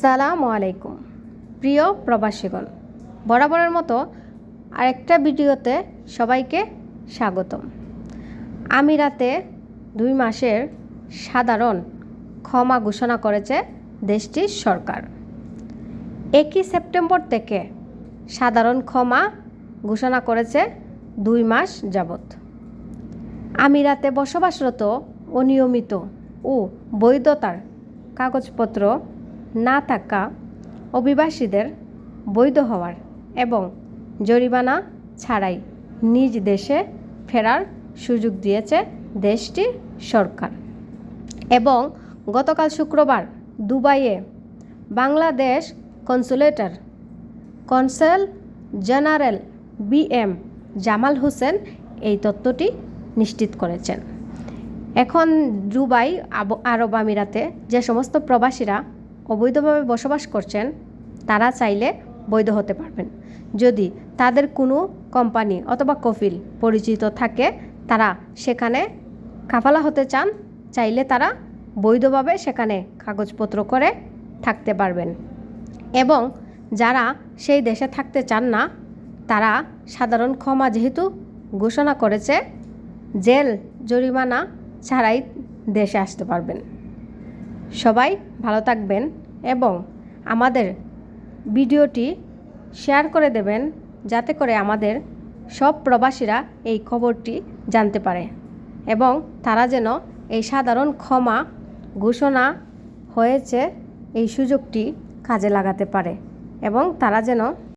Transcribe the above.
সালামু আলাইকুম। প্রিয় প্রবাসীগণ, বরাবরের মতো আরেকটা ভিডিওতে সবাইকে স্বাগতম। আমিরাতে দুই মাসের সাধারণ ক্ষমা ঘোষণা করেছে দেশটির সরকার। একই সেপ্টেম্বর থেকে সাধারণ ক্ষমা ঘোষণা করেছে দুই মাস যাবত আমিরাতে বসবাসরত অনিয়মিত ও বৈধতার কাগজপত্র না থাকা অভিবাসীদের বৈধ হওয়ার এবং জরিমানা ছাড়াই নিজ দেশে ফেরার সুযোগ দিয়েছে দেশটির সরকার। এবং গতকাল শুক্রবার দুবাইয়ে Bangladesh কনসুলেটর consul general B M Jamal Hossain এই তত্ত্বটি নিশ্চিত করেছেন। এখন দুবাই আরব আমিরাতে যে সমস্ত প্রবাসীরা অবৈধভাবে বসবাস করছেন, তারা চাইলে বৈধ হতে পারবেন। যদি তাদের কোনো কোম্পানি অথবা কফিল পরিচিত থাকে, তারা সেখানে কাফালা হতে চান, চাইলে তারা বৈধভাবে সেখানে কাগজপত্র করে থাকতে পারবেন। এবং যারা সেই দেশে থাকতে চান না, তারা সাধারণ ক্ষমা যেহেতু ঘোষণা করেছে, জেল জরিমানা ছাড়াই দেশে আসতে পারবেন। সবাই ভালো থাকবেন এবং আমাদের ভিডিওটি শেয়ার করে দেবেন যাতে করে আমাদের সব প্রবাসীরা এই খবরটি জানতে পারে এবং তারা যেন এই সাধারণ ক্ষমা ঘোষণা হয়েছে এই সুযোগটি কাজে লাগাতে পারে এবং তারা যেন